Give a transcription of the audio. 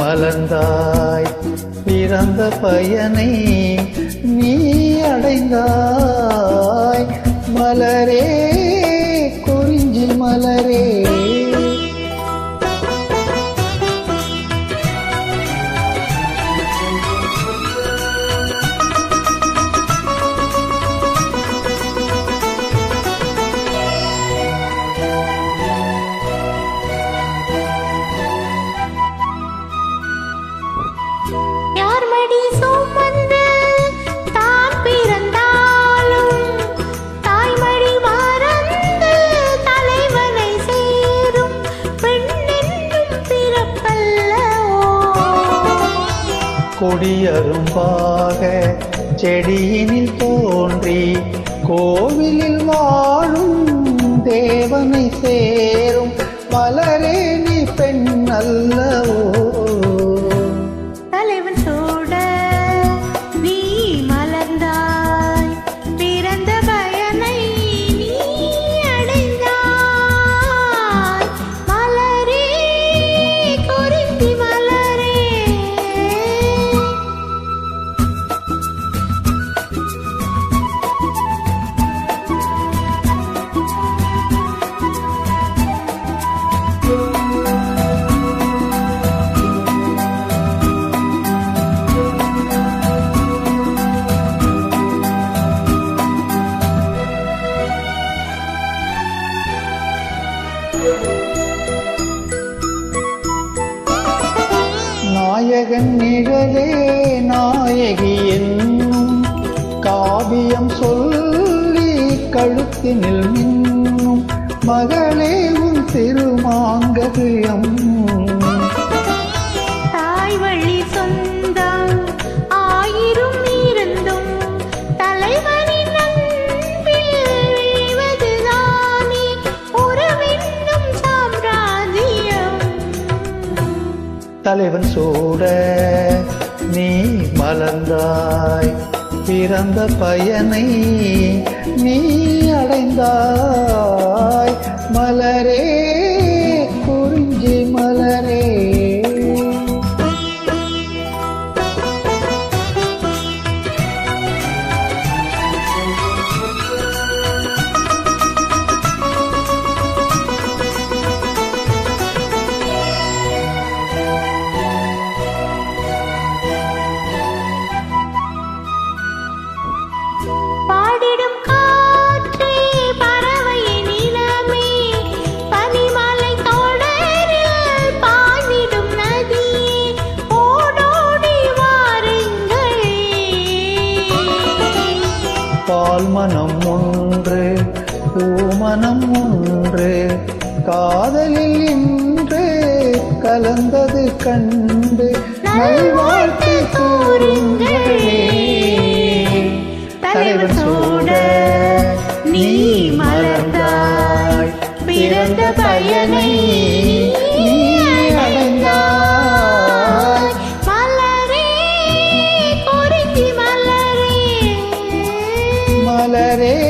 மலர்ந்தாய். பிறந்த பயனை நீ அடைந்தாய். மலரே கொடியரும்பாக செடியினில் தோன்றி கோவிலில் வாழும் தேவனை சேரும் மலரே நீ பெண் அல்லவோ நாயகன் நிழலே நாயகி என்னும் காவியம் சொல்லி கழுத்தினில் மின்னும் மகளே உன் திருமாங்கவியம் தலைவன் சூட நீ மலர்ந்தாய். பிறந்த பயனை நீ அடைந்தாய். மலரே பால் மனம் ஒன்று பூமனம் ஒன்று. காதலில் இன்று கலந்தது கண்டு நல்வாழ்த்து கூறுங்களே. தலைவன் நீ ಕರೆ